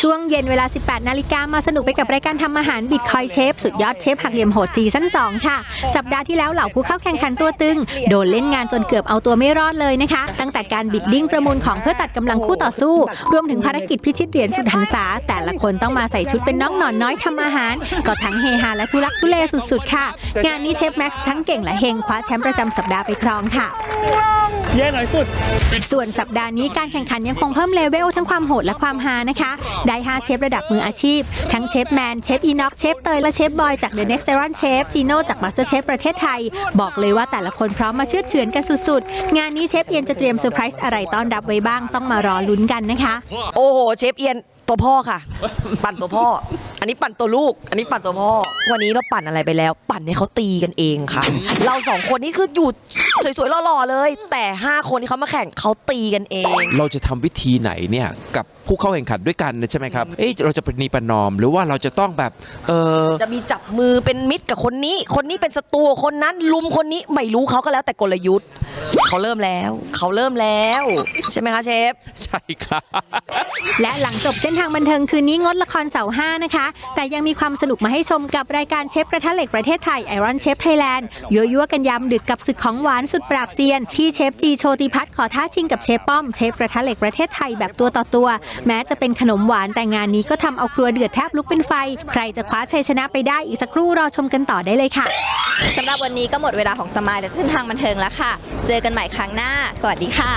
ช่วงเย็นเวลา 18 นาฬิกามาสนุกไปกับรายการทำอาหารบิ t คอยเชฟสุดยอดเชฟหักเหลี่ยมโหดซีซั่น2 ค่ะ สัปดาห์ที่แล้วเหล่าผู้เข้าแข่งขันตัวตึง โดนเล่นงานจนเกือบเอาตัวไม่รอดเลยนะคะ ตั้งแต่การบิดดิ้งประมูลของเพื่อตัดกำลังคู่ต่อสู้ รวมถึงภารกิจพิชิตเหรียญสุดหันษา แต่ละคนต้องมาใส่ชุดเป็นน้องหนอนน้อยทำอาหาร ก็ทั้งเฮฮาและทุลักทุเลสุดๆ ค่ะ งานนี้เชฟแม็กซ์ทั้งเก่งและเฮงคว้าแชมป์ประจำสัปดาห์ไปครองค่ะแย่หน่อยสุด ส่วนสัปดาห์นี้การแข่งขันยังคงเพิ่มเลเวลทั้งความโหดและความฮานะคะได้ 5 เชฟระดับมืออาชีพ ทั้งเชฟแมน เชฟอีน็อกเชฟเตย และเชฟบอยจาก The Next Iron Chef จีโน่จาก Master Chef ประเทศไทย บอกเลยว่าแต่ละคนพร้อมมาเชื่อเฉือนกันสุดๆ งานนี้เชฟเอียนจะเตรียมเซอร์ไพรส์อะไรต้อนรับไว้บ้างต้องมารอลุ้นกันนะคะ โอ้โห เชฟเอียนตัวพ่อค่ะ ปั่นตัวพ่อ อันนี้ปั่นตัวลูก อันนี้ปั่นตัวพ่อ วันนี้เราปั่นอะไรไปแล้ว ปั่นให้เขาตีกันเองค่ะ เราสองคนนี่คืออยู่สวยๆหล่อๆเลย แต่ 5 คนที่เขามาแข่งเขาตีกันเอง เราจะทำวิธีไหนเนี่ยกับผู้เข้าแข่งขันด้วยกันใช่ไหมครับ เอ๊ะเราจะปณีประนอม หรือว่าเราจะต้องแบบเออจะมีจับมือเป็นมิตรกับคนนี้ คนนี้เป็นศัตรูกับคนนั้นลุมคนนี้ไม่รู้เขาก็แล้วแต่กลยุทธ์ เขาเริ่มแล้ว เขาเริ่มแล้ว ใช่ไหมคะเชฟ ใช่ครับ และหลังจบเส้นทางบันเทิงคืนนี้งดละครเสาร์ห้านะคะ แต่ยังมีความสนุกมาให้ชมกับรายการเชฟกระทะเหล็กประเทศไทย Iron Chef Thailand ยั่วยั่วๆกันยามดึกกับศึกของหวานสุดปราบเซียน ที่เชฟจีโชติพัฒน์ขอท้าชิงกับเชฟป้อมเชฟกระทะเหล็กประเทศไทยแบบตัวต่อตัว แม้จะเป็นขนมหวานแต่งานนี้ก็ทำเอาครัวเดือดแทบลุกเป็นไฟ ใครจะคว้าชัยชนะไปได้อีกสักครู่รอชมกันต่อได้เลยค่ะสำหรับวันนี้ก็หมดเวลาของสมายและเส้นทางบันเทิงแล้วค่ะเจอกันใหม่ครั้งหน้า สวัสดีค่ะ